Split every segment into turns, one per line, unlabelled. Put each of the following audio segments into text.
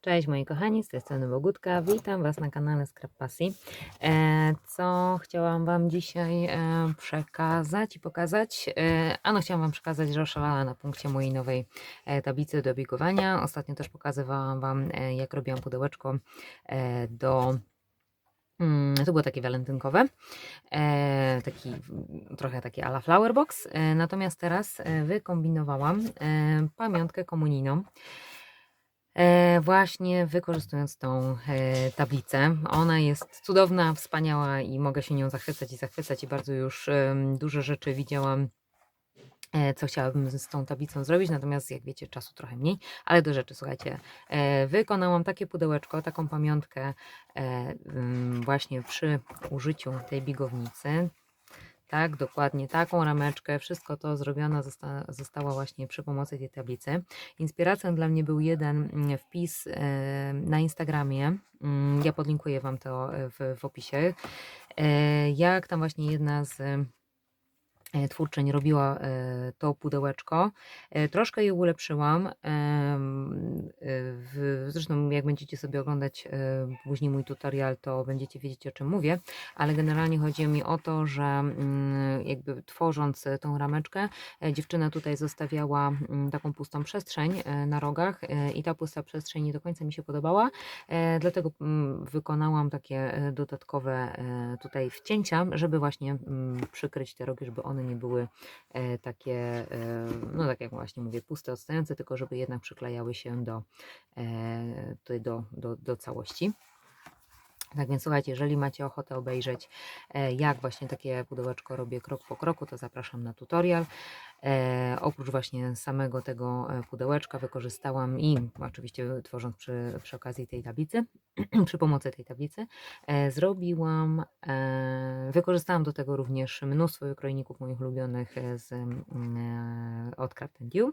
Cześć moi kochani, z tej strony Bogutka. Witam Was na kanale Scrap Pasji. E, co chciałam Wam dzisiaj e, przekazać i pokazać? E, ano chciałam Wam przekazać, że oszalała na punkcie mojej nowej tablicy do biegowania. Ostatnio też pokazywałam Wam, jak robiłam pudełeczko do Mm, To było takie walentynkowe, taki trochę taki ala flower box. Natomiast teraz wykombinowałam pamiątkę komunijną. E, właśnie wykorzystując tą e, tablicę. Ona jest cudowna, wspaniała i mogę się nią zachwycać i zachwycać i bardzo już dużo rzeczy widziałam e, co chciałabym z tą tablicą zrobić, natomiast jak wiecie, czasu trochę mniej, ale do rzeczy, słuchajcie, wykonałam takie pudełeczko, taką pamiątkę właśnie przy użyciu tej bigownicy. Tak, dokładnie taką rameczkę, wszystko to zrobione zosta zostało właśnie przy pomocy tej tablicy. Inspiracją dla mnie był jeden mm, wpis e, na Instagramie. Mm, Ja podlinkuję Wam to e, w, w opisie. E, Jak tam właśnie jedna z twórczyń robiła e, to pudełeczko. E, Troszkę je ulepszyłam. e, Zresztą jak będziecie sobie oglądać e, później mój tutorial, to będziecie wiedzieć o czym mówię, ale generalnie chodzi mi o to, że mm, jakby tworząc e, tą rameczkę, e, dziewczyna tutaj zostawiała mm, taką pustą przestrzeń e, na rogach e, i ta pusta przestrzeń nie do końca mi się podobała, e, dlatego mm, wykonałam takie e, dodatkowe e, tutaj wcięcia, żeby właśnie przykryć te rogi, żeby one nie były e, takie, e, no tak jak właśnie mówię, puste, odstające, tylko żeby jednak przyklejały się do, e, do, do, do całości. Tak więc słuchajcie, jeżeli macie ochotę obejrzeć, e, jak właśnie takie pudełeczko robię krok po kroku, to zapraszam na tutorial. E, oprócz właśnie samego tego e, pudełeczka wykorzystałam i oczywiście tworząc przy, przy okazji tej tablicy, przy pomocy tej tablicy, e, zrobiłam, e, wykorzystałam do tego również mnóstwo wykrojników moich ulubionych e, z, mm, e, od and You.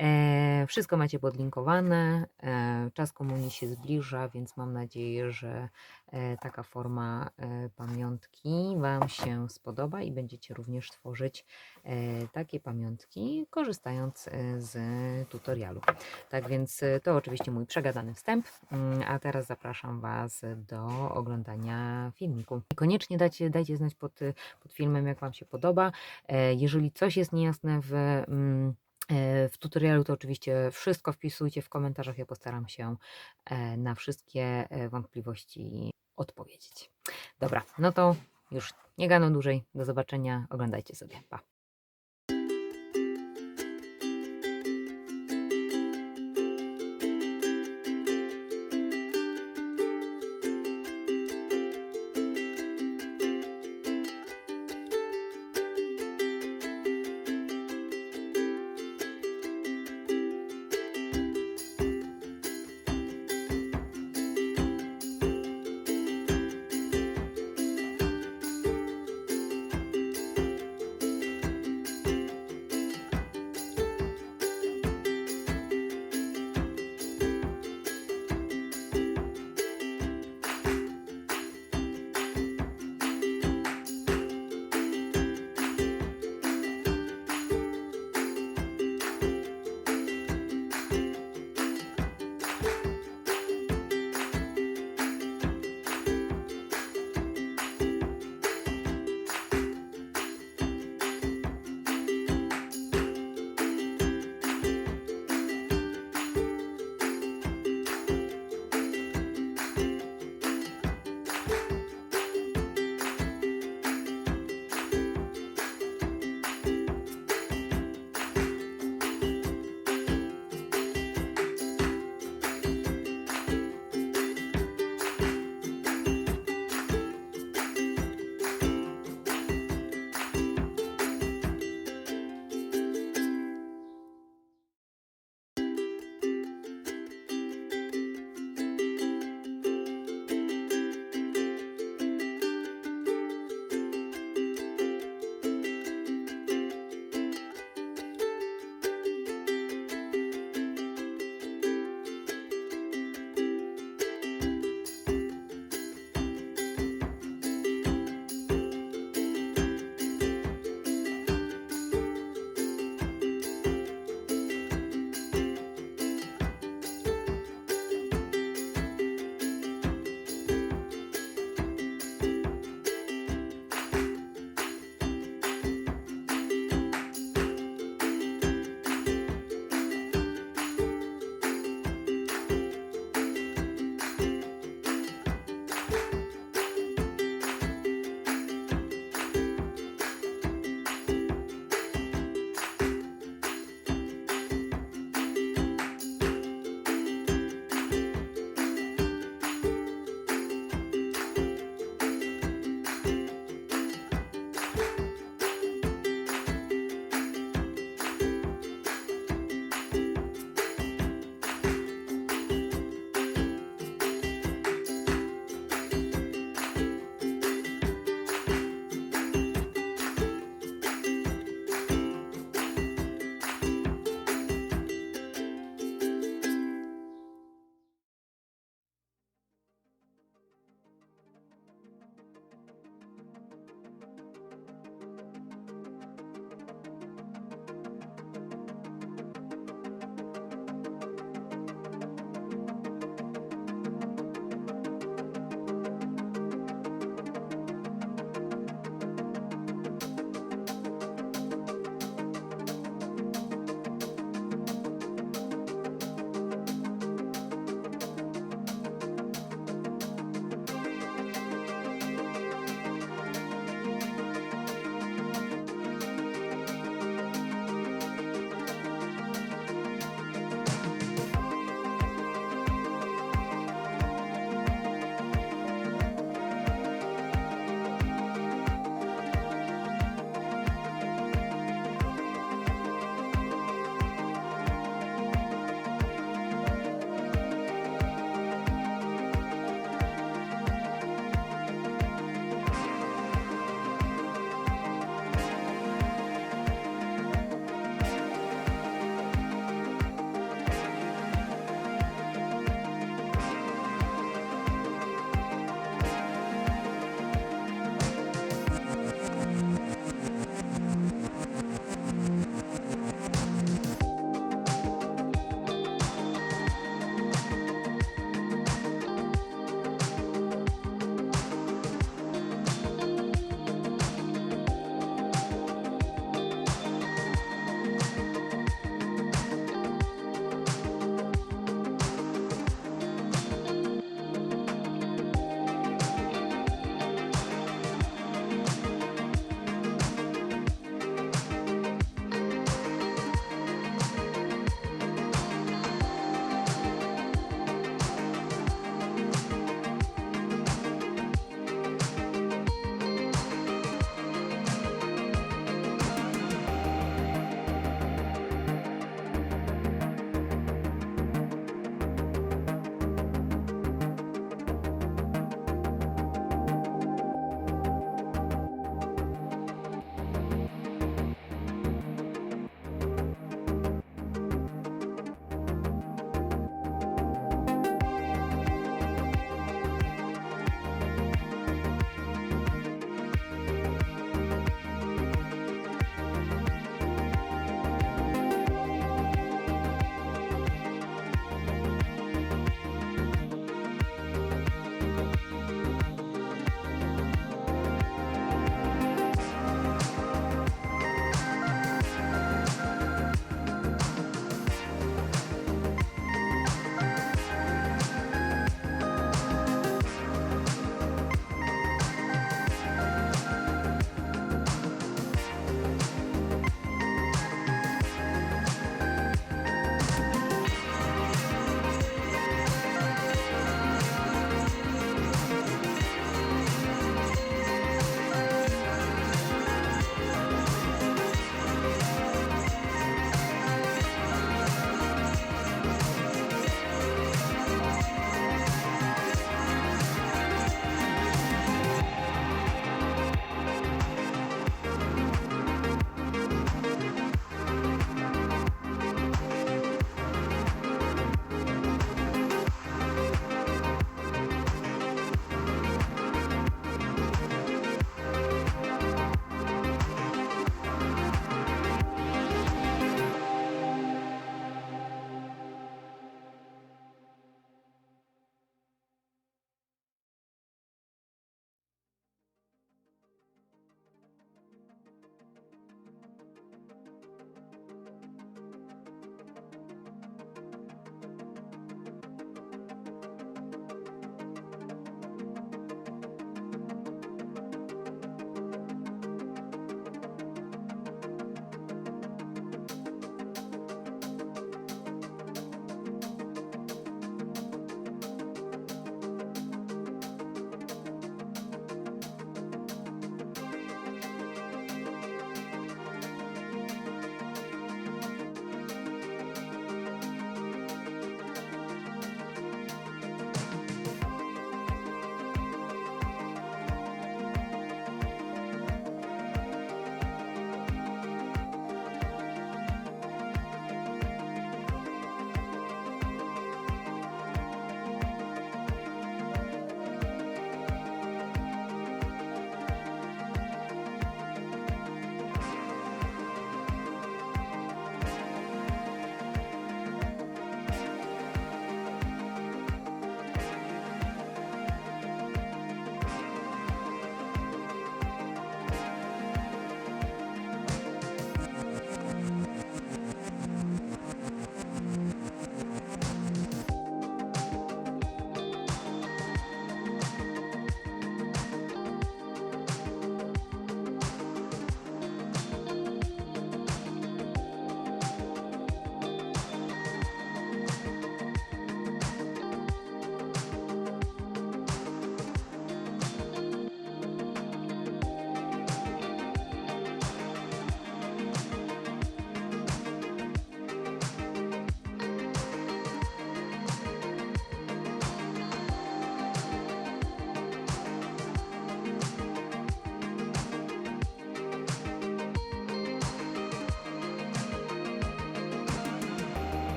E, wszystko macie podlinkowane. E, czas komunii się zbliża, więc mam nadzieję, że e, taka forma e, pamiątki Wam się spodoba i będziecie również tworzyć e, takie pamiątki, korzystając e, z tutorialu. Tak więc e, to oczywiście mój przegadany wstęp, mm, a teraz zapraszam Was do oglądania filmiku. Koniecznie dajcie, dajcie znać pod, pod filmem, jak Wam się podoba. E, Jeżeli coś jest niejasne w. mm, W tutorialu to oczywiście wszystko wpisujcie w komentarzach. Ja postaram się e, na wszystkie e, wątpliwości odpowiedzieć. Dobra, no to już nie gano dłużej. Do zobaczenia. Oglądajcie sobie. Pa.